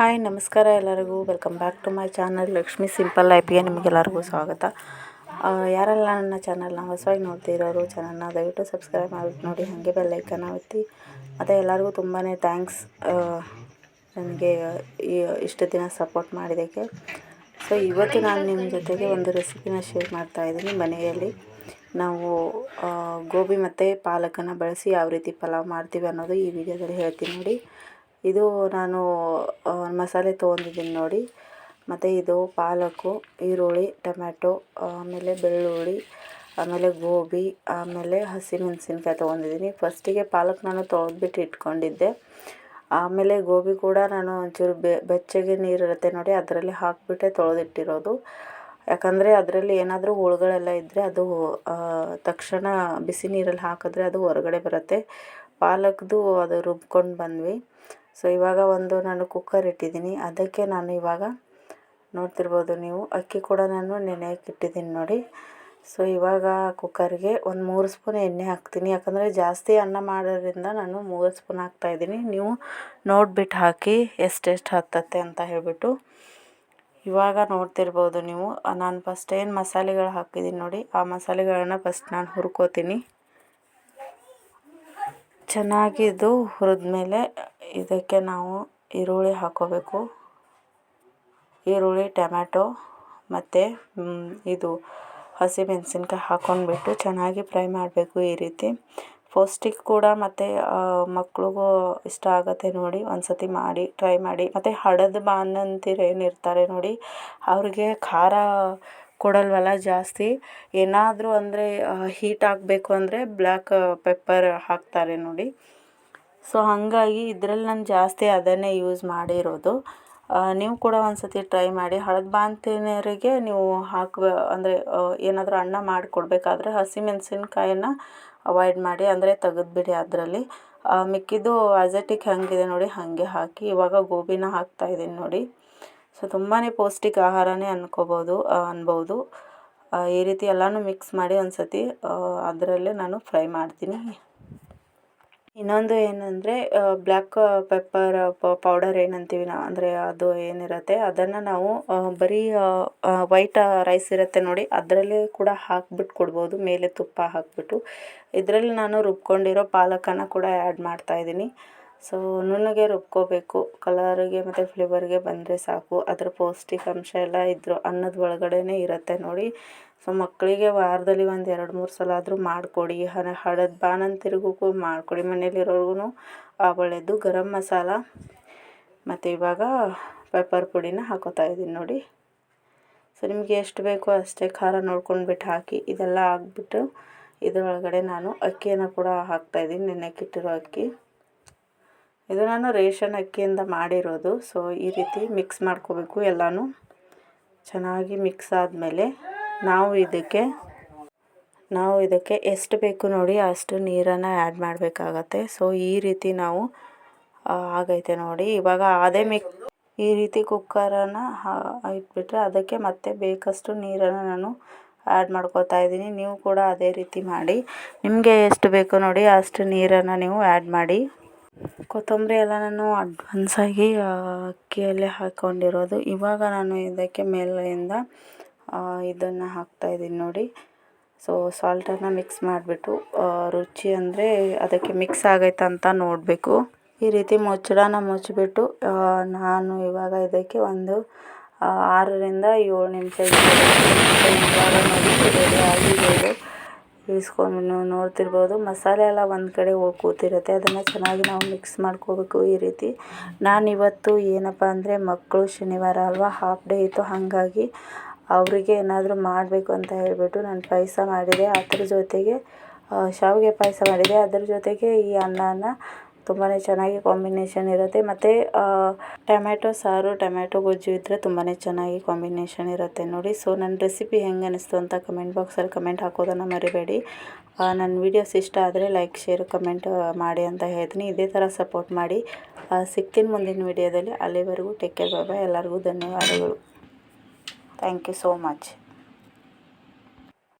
Hi, ನಮಸ್ಕಾರ ಎಲ್ಲರಿಗೂ. Welcome back to my channel Lakshmi simple ಲೈಫ್ಗೆ ನಿಮಗೆಲ್ಲರಿಗೂ ಸ್ವಾಗತ. ಯಾರೆಲ್ಲ ನನ್ನ ಚಾನಲ್ನ ಹೊಸವಾಗಿ ನೋಡ್ತಿರೋರು ಚಾನಲ್ನ ದಯವಿಟ್ಟು ಸಬ್ಸ್ಕ್ರೈಬ್ ಮಾಡಿ, ನೋಡಿ, ಹಾಗೆ ಬೆಲ್ಲೈಕನ್ನ ಒತ್ತಿ ಮತ್ತು ಎಲ್ಲರಿಗೂ ತುಂಬಾ ಥ್ಯಾಂಕ್ಸ್ ನನಗೆ ಇಷ್ಟು ದಿನ ಸಪೋರ್ಟ್ ಮಾಡಿದ್ದಕ್ಕೆ. ಸೊ ಇವತ್ತು ನಾನು ನಿಮ್ಮ ಜೊತೆಗೆ ಒಂದು ರೆಸಿಪಿನ ಶೇರ್ ಮಾಡ್ತಾ ಇದ್ದೀನಿ. ಮನೆಯಲ್ಲಿ ನಾವು ಗೋಬಿ ಮತ್ತು ಪಾಲಕನ್ನು ಬಳಸಿ ಯಾವ ರೀತಿ ಪಲಾವ್ ಮಾಡ್ತೀವಿ ಅನ್ನೋದು ಈ ವಿಡಿಯೋದಲ್ಲಿ ಹೇಳ್ತೀನಿ ನೋಡಿ. ಇದು ನಾನು ಮಸಾಲೆ ತೊಗೊಂಡಿದ್ದೀನಿ ನೋಡಿ. ಮತ್ತು ಇದು ಪಾಲಕು ಈರುಳ್ಳಿ, ಟೊಮ್ಯಾಟೊ, ಆಮೇಲೆ ಬೆಳ್ಳುಳ್ಳಿ, ಆಮೇಲೆ ಗೋಬಿ, ಆಮೇಲೆ ಹಸಿಮೆಣಸಿನ್ಕಾಯಿ ತೊಗೊಂಡಿದ್ದೀನಿ. ಫಸ್ಟಿಗೆ ಪಾಲಕ್ ನಾನು ತೊಳೆದ್ಬಿಟ್ಟು ಇಟ್ಕೊಂಡಿದ್ದೆ. ಆಮೇಲೆ ಗೋಬಿ ಕೂಡ ನಾನು ಒಂಚೂರು ಬೆಚ್ಚಗೆ ನೀರಿರುತ್ತೆ ನೋಡಿ, ಅದರಲ್ಲಿ ಹಾಕಿಬಿಟ್ಟೆ ತೊಳೆದಿಟ್ಟಿರೋದು. ಯಾಕಂದರೆ ಅದರಲ್ಲಿ ಏನಾದರೂ ಹುಳುಗಳೆಲ್ಲ ಇದ್ದರೆ ಅದು ತಕ್ಷಣ ಬಿಸಿ ನೀರಲ್ಲಿ ಹಾಕಿದ್ರೆ ಅದು ಹೊರಗಡೆ ಬರುತ್ತೆ. ಪಾಲಕ್ದು ಅದು ರುಬ್ಕೊಂಡು ಬಂದ್ವಿ. ಸೊ ಇವಾಗ ಒಂದು ನಾನು ಕುಕ್ಕರ್ ಇಟ್ಟಿದ್ದೀನಿ. ಅದಕ್ಕೆ ನಾನು ಇವಾಗ ನೋಡ್ತಿರ್ಬೋದು ನೀವು. ಅಕ್ಕಿ ಕೂಡ ನಾನು ನೆನೆಯೋಕೆ ಇಟ್ಟಿದ್ದೀನಿ ನೋಡಿ. ಸೊ ಇವಾಗ ಕುಕ್ಕರ್ಗೆ ಒಂದು ಮೂರು ಸ್ಪೂನ್ ಎಣ್ಣೆ ಹಾಕ್ತೀನಿ. ಯಾಕಂದರೆ ಜಾಸ್ತಿ ಅನ್ನ ಮಾಡೋದ್ರಿಂದ ನಾನು ಮೂರು ಸ್ಪೂನ್ ಹಾಕ್ತಾಯಿದ್ದೀನಿ ನೀವು ನೋಡ್ಬಿಟ್ಟು ಹಾಕಿ ಎಷ್ಟೆಷ್ಟು ಹತ್ತತ್ತೆ ಅಂತ ಹೇಳಿಬಿಟ್ಟು. ಇವಾಗ ನೋಡ್ತಿರ್ಬೋದು ನೀವು. ನಾನು ಫಸ್ಟ್ ಏನು ಮಸಾಲೆಗಳು ಹಾಕಿದ್ದೀನಿ ನೋಡಿ. ಆ ಮಸಾಲೆಗಳನ್ನ ಫಸ್ಟ್ ನಾನು ಹುರ್ಕೋತೀನಿ. ಚೆನ್ನಾಗಿ ಇದು ಹುರಿದ್ಮೇಲೆ ಇದಕ್ಕೆ ನಾವು ಈರುಳ್ಳಿ ಹಾಕ್ಕೋಬೇಕು ಈರುಳ್ಳಿ, ಟೊಮ್ಯಾಟೊ ಮತ್ತು ಇದು ಹಸಿಮೆಣಸಿನ್ಕಾಯಿ ಹಾಕ್ಕೊಂಡ್ಬಿಟ್ಟು ಚೆನ್ನಾಗಿ ಫ್ರೈ ಮಾಡಬೇಕು ಈ ರೀತಿ. ಪೌಷ್ಟಿಕ ಕೂಡ ಮತ್ತು ಮಕ್ಳಿಗೂ ಇಷ್ಟ ಆಗುತ್ತೆ ನೋಡಿ. ಒಂದು ಸತಿ ಮಾಡಿ, ಟ್ರೈ ಮಾಡಿ. ಮತ್ತು ಹಡದ ಬಾಣಂತಿರು ಏನಿರ್ತಾರೆ ನೋಡಿ, ಅವ್ರಿಗೆ ಖಾರ ಕೊಡಲ್ವಲ್ಲ ಜಾಸ್ತಿ? ಏನಾದರೂ ಅಂದರೆ ಹೀಟ್ ಆಗಬೇಕು ಅಂದರೆ ಬ್ಲ್ಯಾಕ್ ಪೆಪ್ಪರ್ ಹಾಕ್ತಾರೆ ನೋಡಿ. ಸೊ ಹಾಗಾಗಿ ಇದ್ರಲ್ಲಿ ನಾನು ಜಾಸ್ತಿ ಅದನ್ನೇ ಯೂಸ್ ಮಾಡಿರೋದು. ನೀವು ಕೂಡ ಒಂದು ಸತಿ ಟ್ರೈ ಮಾಡಿ. ಹಳದ ಬಾಣಂತಿಯರಿಗೆ ನೀವು ಹಾಕುವ ಅಂದರೆ ಏನಾದರೂ ಅನ್ನ ಮಾಡಿಕೊಡ್ಬೇಕಾದ್ರೆ ಹಸಿಮೆಣಸಿನ್ಕಾಯನ್ನ ಅವಾಯ್ಡ್ ಮಾಡಿ, ಅಂದರೆ ತೆಗೆದ್ಬಿಡಿ ಅದರಲ್ಲಿ. ಮಿಕ್ಕಿದ್ದು ಅಜೆಟಿಕ್ ಹೆಂಗಿದೆ ನೋಡಿ, ಹಾಗೆ ಹಾಕಿ. ಇವಾಗ ಗೋಬಿನ ಹಾಕ್ತಾಯಿದ್ದೀನಿ ನೋಡಿ. ಸೊ ತುಂಬಾ ಪೌಷ್ಟಿಕ ಆಹಾರನೇ ಅನ್ಕೋಬೋದು ಅನ್ಬೌದು. ಈ ರೀತಿ ಎಲ್ಲನೂ ಮಿಕ್ಸ್ ಮಾಡಿ ಒಂದು ಸತಿ ಅದರಲ್ಲೇ ನಾನು ಫ್ರೈ ಮಾಡ್ತೀನಿ. ಇನ್ನೊಂದು ಏನಂದರೆ ಬ್ಲ್ಯಾಕ್ ಪೆಪ್ಪರ್ ಪೌಡರ್ ಏನಂತೀವಿ ನಾವು, ಅಂದರೆ ಅದು ಏನಿರುತ್ತೆ, ಅದನ್ನು ನಾವು ಬರೀ ವೈಟ್ ರೈಸ್ ಇರುತ್ತೆ ನೋಡಿ, ಅದರಲ್ಲೇ ಕೂಡ ಹಾಕ್ಬಿಟ್ಟು ಕೊಡ್ಬೋದು, ಮೇಲೆ ತುಪ್ಪ ಹಾಕಿಬಿಟ್ಟು. ಇದರಲ್ಲಿ ನಾನು ರುಬ್ಕೊಂಡಿರೋ ಪಾಲಕನ್ನು ಕೂಡ ಆ್ಯಡ್ ಮಾಡ್ತಾಯಿದ್ದೀನಿ ಸೊ ನುಣ್ಣಗೆ ರುಬ್ಕೋಬೇಕು. ಕಲರಿಗೆ ಮತ್ತು ಫ್ಲೇವರ್ಗೆ ಬಂದರೆ ಸಾಕು. ಅದರ ಪೌಷ್ಟಿಕಾಂಶ ಎಲ್ಲ ಇದ್ರು ಅನ್ನದ ಒಳಗಡೆನೇ ಇರುತ್ತೆ ನೋಡಿ. ಸೊ ಮಕ್ಕಳಿಗೆ ವಾರದಲ್ಲಿ ಒಂದು ಎರಡು ಮೂರು ಸಲ ಆದರೂ ಮಾಡಿಕೊಡಿ. ಹಣ, ಹಳದ ಬಾಣಂತಿರಿಗೂ ಮಾಡಿಕೊಡಿ. ಮನೇಲಿರೋರ್ಗು ಒಳ್ಳೆಯದು ಗರಂ ಮಸಾಲ ಮತ್ತು ಇವಾಗ ಪೆಪ್ಪರ್ ಪುಡಿನ ಹಾಕೋತಾ ಇದ್ದೀನಿ ನೋಡಿ. ಸೊ ನಿಮಗೆ ಎಷ್ಟು ಬೇಕೋ ಅಷ್ಟೇ ಖಾರ ನೋಡ್ಕೊಂಡ್ಬಿಟ್ಟು ಹಾಕಿ. ಇದೆಲ್ಲ ಹಾಕ್ಬಿಟ್ಟು ಇದರೊಳಗಡೆ ನಾನು ಅಕ್ಕಿಯನ್ನು ಕೂಡ ಹಾಕ್ತಾಯಿದ್ದೀನಿ ನೆನೆಕ್ಕಿಟ್ಟಿರೋ ಅಕ್ಕಿ. ಇದು ನಾನು ರೇಷನ್ ಅಕ್ಕಿಯಿಂದ ಮಾಡಿರೋದು. ಸೊ ಈ ರೀತಿ ಮಿಕ್ಸ್ ಮಾಡ್ಕೋಬೇಕು ಎಲ್ಲನೂ. ಚೆನ್ನಾಗಿ ಮಿಕ್ಸ್ ಆದಮೇಲೆ ನಾವು ಇದಕ್ಕೆ ನಾವು ಇದಕ್ಕೆ ಎಷ್ಟು ಬೇಕು ನೋಡಿ ಅಷ್ಟು ನೀರನ್ನು ಆ್ಯಡ್ ಮಾಡಬೇಕಾಗತ್ತೆ. ಸೊ ಈ ರೀತಿ ನಾವು ಆಗೈತೆ ನೋಡಿ. ಇವಾಗ ಅದೇ ಮಿಕ್ ಈ ರೀತಿ ಕುಕ್ಕರನ್ನು ಇಟ್ಬಿಟ್ರೆ ಅದಕ್ಕೆ ಮತ್ತೆ ಬೇಕಷ್ಟು ನೀರನ್ನು ನಾನು ಆ್ಯಡ್ ಮಾಡ್ಕೋತಾ ಇದ್ದೀನಿ. ನೀವು ಕೂಡ ಅದೇ ರೀತಿ ಮಾಡಿ. ನಿಮಗೆ ಎಷ್ಟು ಬೇಕು ನೋಡಿ ಅಷ್ಟು ನೀರನ್ನು ನೀವು ಆ್ಯಡ್ ಮಾಡಿ. ಕೊತ್ತಂಬರಿ ಎಲ್ಲ ನಾನು ಅಡ್ವಾನ್ಸಾಗಿ ಅಕ್ಕಿಯಲ್ಲೇ ಹಾಕ್ಕೊಂಡಿರೋದು ಇವಾಗ ನಾನು ಇದಕ್ಕೆ ಮೇಲಿಂದ ಇದನ್ನು ಹಾಕ್ತಾಯಿದ್ದೀನಿ ನೋಡಿ. ಸೊ ಸಾಲ್ಟನ್ನು ಮಿಕ್ಸ್ ಮಾಡಿಬಿಟ್ಟು ರುಚಿ ಅಂದರೆ ಅದಕ್ಕೆ ಮಿಕ್ಸ್ ಆಗೈತೆ ಅಂತ ನೋಡಬೇಕು. ಈ ರೀತಿ ಮುಚ್ಚಳನ ಮುಚ್ಚಿಬಿಟ್ಟು ನಾನು ಇವಾಗ ಇದಕ್ಕೆ ಒಂದು ಆರರಿಂದ ಏಳು ನಿಮಿಷ ಇವಾಗ ನೋಡಿ ಇಳಿಸ್ಕೊಂಡು ನೋಡ್ತಿರ್ಬೋದು. ಮಸಾಲೆ ಎಲ್ಲ ಒಂದು ಕಡೆ ಹೋಗಿ ಕೂತಿರುತ್ತೆ. ಅದನ್ನು ಚೆನ್ನಾಗಿ ನಾವು ಮಿಕ್ಸ್ ಮಾಡ್ಕೋಬೇಕು ಈ ರೀತಿ. ನಾನಿವತ್ತು ಏನಪ್ಪ ಅಂದರೆ ಮಕ್ಕಳು ಶನಿವಾರ ಅಲ್ವಾ ಹಾಫ್ ಡೇ ಇತ್ತು. ಹಾಗಾಗಿ ಅವರಿಗೆ ಏನಾದರೂ ಮಾಡಬೇಕು ಅಂತ ಹೇಳಿಬಿಟ್ಟು ನಾನು ಪಾಯಸ ಮಾಡಿದೆ. ಅದ್ರ ಜೊತೆಗೆ ಶಾವಿಗೆ ಪಾಯಸ ಮಾಡಿದೆ. ಅದ್ರ ಜೊತೆಗೆ ಈ ಅನ್ನನ ತುಂಬಾ ಚೆನ್ನಾಗಿ ಕಾಂಬಿನೇಷನ್ ಇರುತ್ತೆ. ಮತ್ತು ಟೊಮ್ಯಾಟೊ ಸಾರು, ಟೊಮ್ಯಾಟೊ ಗೊಜ್ಜು ಇದ್ದರೆ ತುಂಬಾ ಚೆನ್ನಾಗಿ ಕಾಂಬಿನೇಷನ್ ಇರುತ್ತೆ ನೋಡಿ. ಸೊ ನನ್ನ ರೆಸಿಪಿ ಹೆಂಗೆ ಅನ್ನಿಸ್ತು ಅಂತ ಕಮೆಂಟ್ ಬಾಕ್ಸಲ್ಲಿ ಕಮೆಂಟ್ ಹಾಕೋದನ್ನು ಮರಿಬೇಡಿ. ನನ್ನ ವೀಡಿಯೋಸ್ ಇಷ್ಟ ಆದರೆ ಲೈಕ್ ಶೇರ್ ಕಮೆಂಟ್ ಮಾಡಿ ಅಂತ ಹೇಳ್ತೀನಿ. ಇದೇ ಥರ ಸಪೋರ್ಟ್ ಮಾಡಿ. ಸಿಗ್ತೀನಿ ಮುಂದಿನ ವೀಡಿಯೋದಲ್ಲಿ ಅಲ್ಲಿವರೆಗೂ ಟೇಕ್ ಕೇರ್ ಬಾಬಾ ಎಲ್ಲರಿಗೂ ಧನ್ಯವಾದಗಳು. Thank you so much